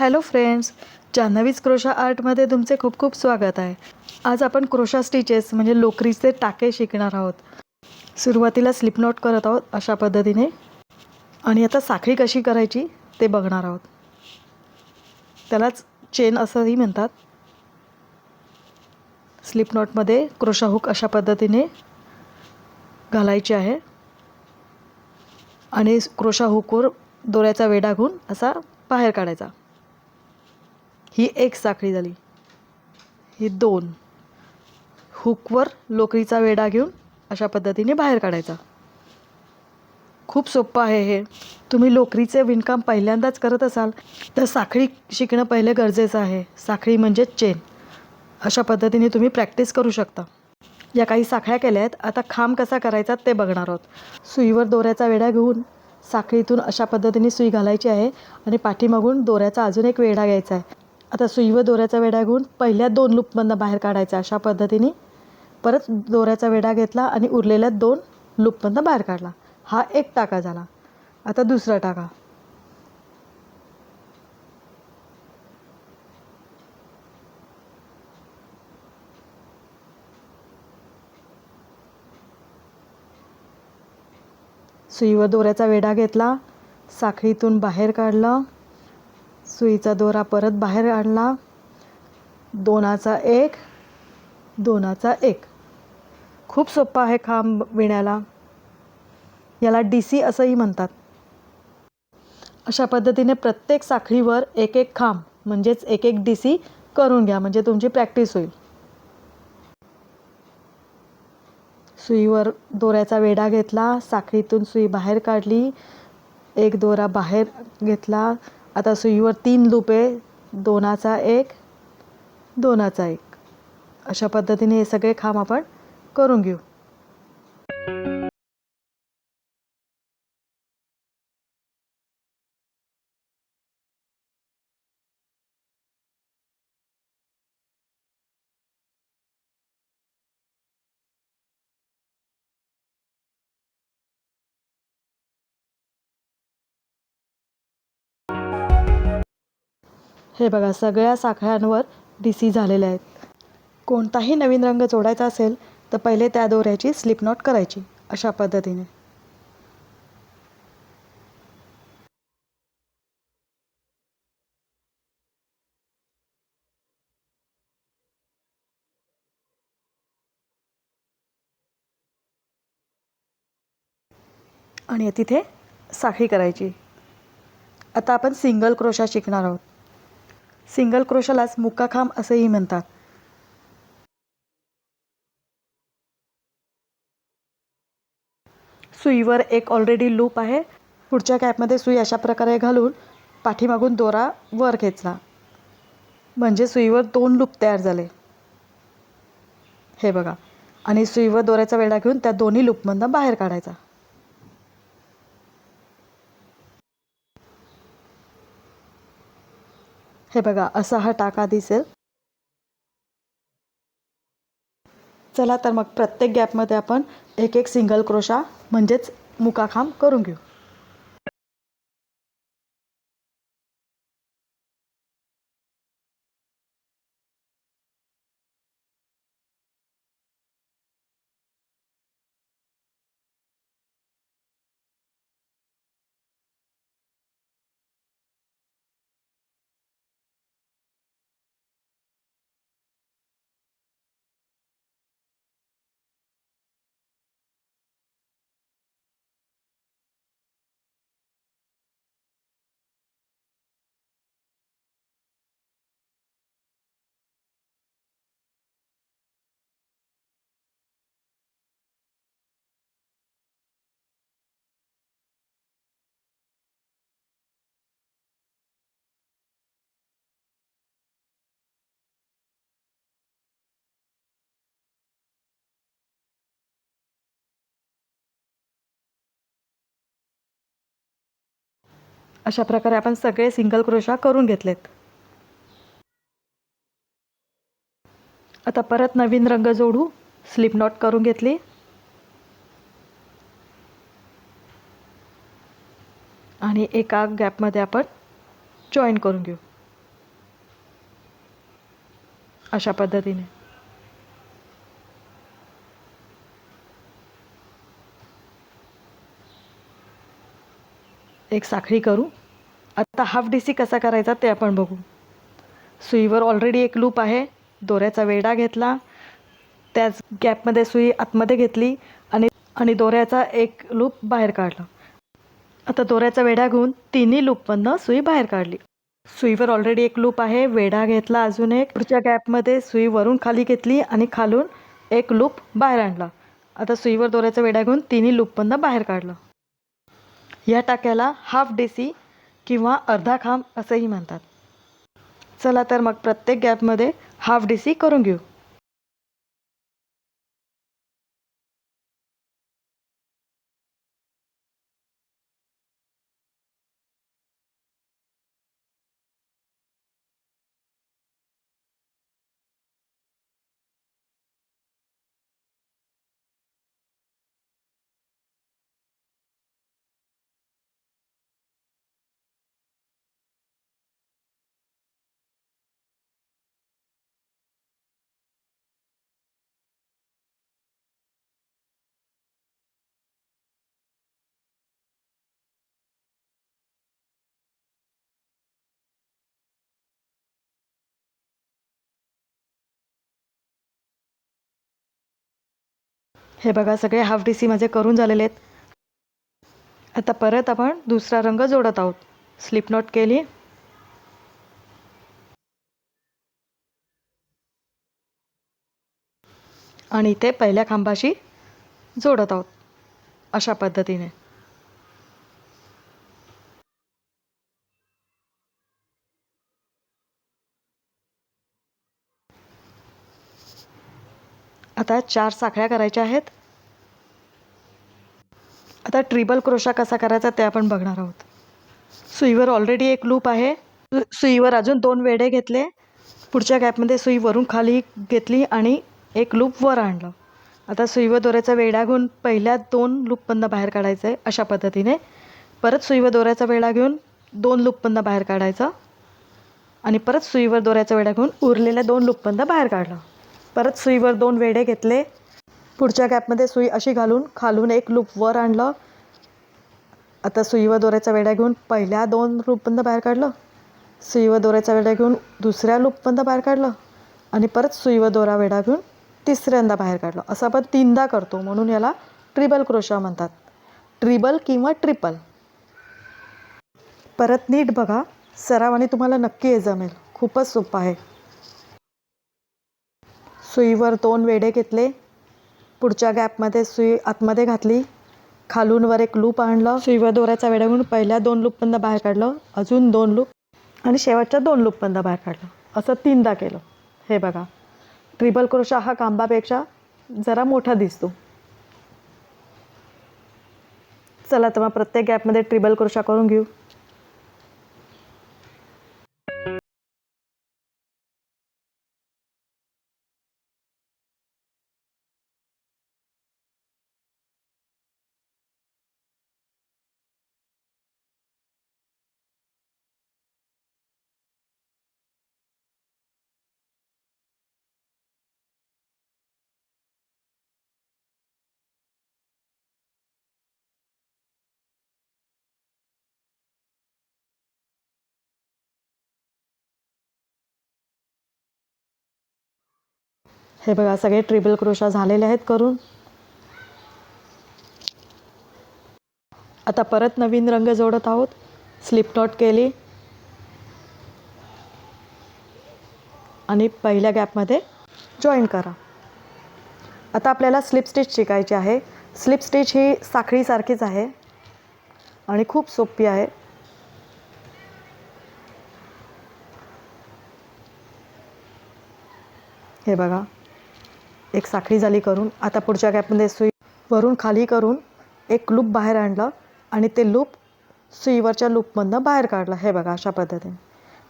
Hello friends जान्हवीज crochet आर्टमध्ये तुमचे खूप खूप स्वागत आहे. आज आपण क्रोशा स्टिचेस म्हणजे लोकरीचे टाके शिकणार आहोत. सुरुवातीला स्लिप नॉट करत आहोत अशा पद्धतीने. आणि आता साखळी कशी करायची ते बघणार आहोत. त्यालाच चेन असंही म्हणतात. स्लिप नॉटमध्ये क्रोशा हुक अशा पद्धतीने घालायची आहे. आणि क्रोशा हुकवर दोऱ्याचा वेढा घेऊन असा बाहेर काढायचा. ही एक साखळी झाली. ही दोन. हुकवर लोकरीचा वेढा घेऊन अशा पद्धतीने बाहेर काढायचा. खूप सोपं आहे हे. तुम्ही लोकरीचे विणकाम पहिल्यांदाच करत असाल तर साखळी शिकणं पहिले गरजेचं आहे. साखळी म्हणजे चेन. अशा पद्धतीने तुम्ही प्रॅक्टिस करू शकता. या काही साखळ्या केल्या आहेत. आता खांब कसा करायचा ते बघणार आहोत. सुईवर दोऱ्याचा वेढा घेऊन साखळीतून अशा पद्धतीने सुई घालायची आहे आणि पाठीमागून दोऱ्याचा अजून एक वेढा घ्यायचा आहे. आता सुईव दोऱ्याचा वेढा घेऊन पहिल्या दोन लूपमधनं बाहेर काढायचा अशा पद्धतीने. परत दोऱ्याचा वेढा घेतला आणि उरलेल्या दोन लूपमधनं बाहेर काढला. हा एक टाका झाला. आता दुसरा टाका. सुईवर दोऱ्याचा वेढा घेतला. साखळीतून बाहेर काढलं. सुईचा दोरा परत बाहेर आणला. दोनाचा एक दोनाचा एक. खूप सोपा आहे खांब विण्याला. याला डी सी असंही म्हणतात. अशा पद्धतीने प्रत्येक साखळीवर एक एक खांब म्हणजेच एक एक डी सी करून घ्या म्हणजे तुमची प्रॅक्टिस होईल. सुईवर दोऱ्याचा वेढा घेतला साखळीतून सुई बाहेर काढली. एक दोरा बाहेर घेतला. आता सुईवर तीन लुपे दोनाचा एक दोनाचा एक. अशा पद्धतीने हे सगळे खांब आपण करून घेऊ. हे बघा सगळ्या साखळ्यांवर डी सी झालेल्या आहेत. कोणताही नवीन रंग जोडायचा असेल तर पहिले त्या दोऱ्याची स्लिप नॉट करायची अशा पद्धतीने. आणि तिथे साखळी करायची. आता आपण सिंगल क्रोशा शिकणार आहोत. सिंगल क्रोशालाच मुक्काखांब असेही म्हणतात. सुईवर एक ऑलरेडी लूप आहे. पुढच्या कॅपमध्ये सुई अशा प्रकारे घालून पाठीमागून दोरा वर खेचला म्हणजे सुईवर दोन लूप तयार झाले. हे बघा. आणि सुईवर दोऱ्याचा वेढा घेऊन त्या दोन्ही लूपमधनं बाहेर काढायचा. हे बघा असा हा टाका दिसेल. चला तर मग प्रत्येक गॅपमध्ये आपण एक एक सिंगल क्रोशा म्हणजेच मुकाखांब करून घेऊ. अशा प्रकारे आपण सगळे सिंगल क्रोशा करून घेतलेत. आता परत नवीन रंग जोडू स्लिप नॉट करून घेतली. आणि एका गॅपमध्ये आपण जॉईन करून घेऊ. अशा पद्धतीने. एक साखळी करू. आता हाफ डी सी कसा करायचा ते आपण बघू. सुईवर ऑलरेडी एक लूप आहे. दोऱ्याचा वेढा घेतला. त्याच गॅपमध्ये सुई आतमध्ये घेतली आणि आणि दोऱ्याचा एक लूप बाहेर काढला. आता दोऱ्याचा वेढा घेऊन तिन्ही लूपमधनं सुई बाहेर काढली. सुईवर ऑलरेडी एक लूप आहे. वेढा घेतला अजून एक. पुढच्या गॅपमध्ये सुई वरून खाली घेतली आणि खालून एक लूप बाहेर आणला. आता सुईवर दोऱ्याचा वेढा घेऊन तिन्ही लूपमधनं बाहेर काढलं. या टाक्याला हाफ डेसी किंवा अर्धा खांब असंही म्हणतात. चला तर मग प्रत्येक गॅपमध्ये हाफ डी सी करून घेऊ. हे बघा सगळे हाफ डी सी माझे करून झालेले आहेत. आता परत आपण दुसरा रंग जोडत आहोत. स्लिप नॉट केली. आणि इथे पहिल्या खांबाशी जोडत आहोत. अशा पद्धतीने. आता चार साखळ्या करायच्या आहेत. आता ट्रिबल क्रोशा कसा करायचा ते आपण बघणार आहोत. सुईवर ऑलरेडी एक लूप आहे. सु- सुईवर अजून दोन वेढे घेतले. पुढच्या गॅपमध्ये सुई वरून खाली घेतली आणि एक लूप वर आणलं. आता सुईवर दोऱ्याचा वेढा घेऊन पहिल्या दोन लूपबंद बाहेर काढायचं आहे अशा पद्धतीने. परत सुईवर दोऱ्याचा वेढा घेऊन दोन लूपबंद बाहेर काढायचं. आणि परत सुईवर दोऱ्याचा वेढा घेऊन उरलेल्या दोन लूपबंद बाहेर काढलं. परत सुईवर दोन वेढे घेतले. पुढच्या गॅपमध्ये सुई अशी घालून खालून एक लूप वर आणलं. आता सुईवर दोऱ्याचा वेढा घेऊन पहिल्या दोन लूपबंद बाहेर काढलं. सुईवर दोऱ्याचा वेढा घेऊन दुसऱ्या लूपबंद बाहेर काढलं. आणि परत सुईवर दोरा वेढा घेऊन तिसऱ्यांदा बाहेर काढलं. असं आपण तीनदा करतो म्हणून याला ट्रिबल क्रोशा म्हणतात. ट्रिबल किंवा ट्रिपल. परत नीट बघा. सरावाने तुम्हाला नक्की हे जमेल. खूपच सोपं आहे. सुईवर दोन वेढे घेतले. पुढच्या गॅपमध्ये सुई आतमध्ये घातली. खालून वर एक लूप आणलं. सुईवर दोऱ्याचा वेढा घेऊन पहिल्या दोन लूपमधनं बाहेर काढलं. अजून दोन लूप. आणि शेवटच्या दोन लूपपर्यंत बाहेर काढलं. असं तीनदा केलं. हे बघा. ट्रिबल क्रोशा हा कांबापेक्षा जरा मोठा दिसतो. चला तर मग प्रत्येक गॅपमध्ये ट्रिबल क्रोशा करून घेऊ. हे बघा सगळे ट्रिबल क्रोशा झालेले आहेत करून. आता परत नवीन रंग जोडत आहोत. स्लिप नॉट केली. आणि पहिल्या गॅपमध्ये जॉईन करा. आता आपल्याला स्लिप स्टिच शिकायची आहे. स्लिप स्टिच ही साखळीसारखीच आहे. आणि खूप सोपी आहे. हे बघा. एक साखळी झाली करून आता पुढच्या गॅपमध्ये सुई वरून खाली करून एक लूप बाहेर आणलं आणि ते लूप सुईवरच्या लूपमधनं बाहेर काढलं. हे बघा अशा पद्धतीने.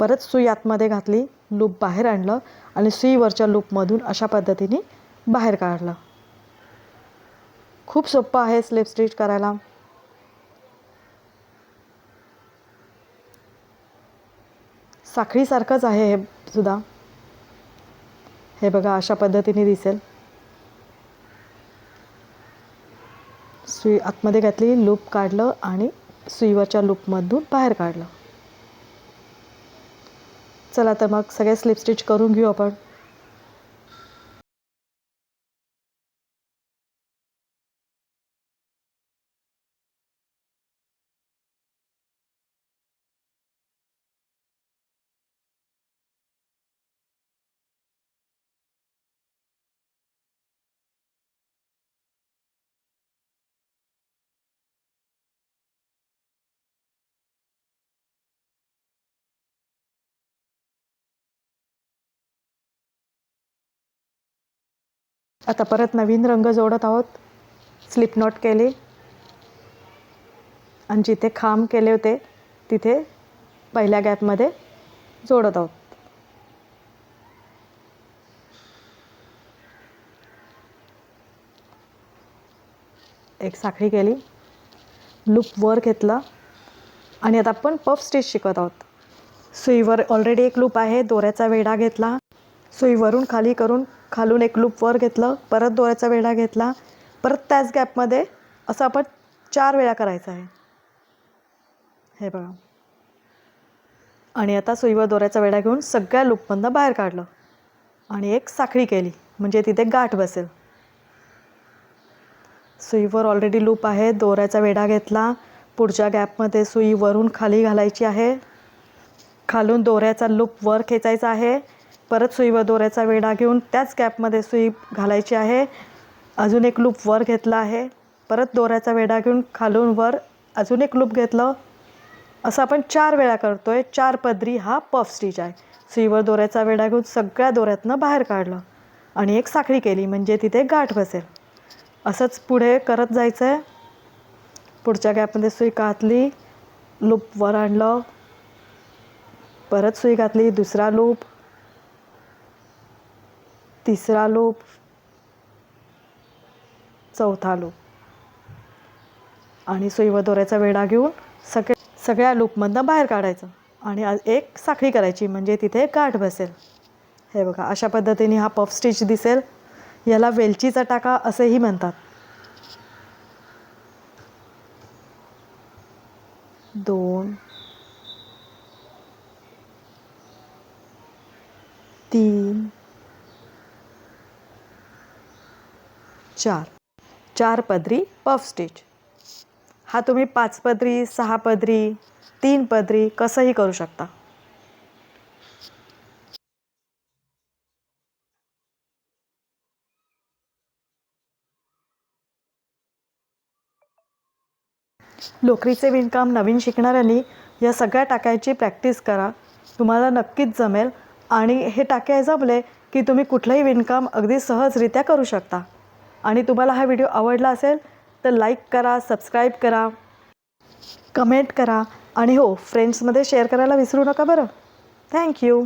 परत सुई आतमध्ये घातली लूप बाहेर आणलं आणि सुईवरच्या लूपमधून अशा पद्धतीने बाहेर काढलं. खूप सोपं आहे स्लिप स्टिच करायला. साखळीसारखंच आहे हे सुद्धा. हे बघा अशा पद्धतीने दिसेल. सुई आतमध्ये घातली लूप काढलं आणि सुईवरच्या लूपमधून बाहेर काढलं. चला तर मग सगळे स्लिप स्टिच करून घेऊ आपण. आता परत नवीन रंग जोडत आहोत. स्लिप नॉट केले. आणि जिथे खांब केले होते तिथे पहिल्या गॅपमध्ये जोडत आहोत. एक साखळी केली. लूप वर घेतला. आणि आता आपण पफ स्टिच शिकत आहोत. सुईवर ऑलरेडी एक लूप आहे दोऱ्याचा वेढा घेतला. सुईवरून खाली करून खालून एक लूप वर घेतलं परत दोऱ्याचा वेढा घेतला परत त्याच गॅपमध्ये असं आपण चार वेळा करायचं आहे. हे बघा. आणि आता सुईवर दोऱ्याचा वेढा घेऊन सगळ्या लूपमधनं बाहेर काढलं. आणि एक साखळी केली म्हणजे तिथे गाठ बसेल. सुईवर ऑलरेडी लूप आहे दोऱ्याचा वेढा घेतला. पुढच्या गॅपमध्ये सुई वरून खाली घालायची आहे. खालून दोऱ्याचा लूप वर खेचायचा आहे. परत सुईवर दोऱ्याचा वेढा घेऊन त्याच गॅपमध्ये सुई घालायची आहे. अजून एक लूप वर घेतला आहे. परत दोऱ्याचा वेढा घेऊन खालून वर अजून एक लूप घेतलं. असं आपण चार वेळा करतो आहे चार पदरी हा पफ स्टिच आहे. सुईवर दोऱ्याचा वेढा घेऊन सगळ्या दोऱ्यातनं बाहेर काढलं आणि एक साखळी केली म्हणजे तिथे गाठ बसेल. असंच पुढे करत जायचं आहे पुढच्या गॅपमध्ये सुई घातली लूप वर आणलं. परत सुई घातली दुसरा लूप. तिसरा लूप चौथा लूप. आणि सुईवदोऱ्याचा वेढा घेऊन सगळे सगळ्या लूपमधनं बाहेर काढायचं आणि एक साखळी करायची म्हणजे तिथे गाठ बसेल. हे बघा अशा पद्धतीने हा पफ स्टिच दिसेल. याला वेलचीचा टाका असेही म्हणतात दोन तीन चार. चार पदरी पफ स्टिच हा तुम्ही पाच पदरी सहा पदरी तीन पदरी कसंही करू शकता. लोकरीचे विणकाम नवीन शिकणाऱ्यांनी या सगळ्या टाकायची प्रॅक्टिस करा. तुम्हाला नक्कीच जमेल. आणि हे टाकाय जमले की तुम्ही कुठलंही विणकाम अगदी सहजरित्या करू शकता. आणि तुम्हाला हा व्हिडिओ आवडला असेल तर लाईक करा सबस्क्राईब करा कमेंट करा आणि हो फ्रेंड्समध्ये शेअर करायला विसरू नका बरं. थँक्यू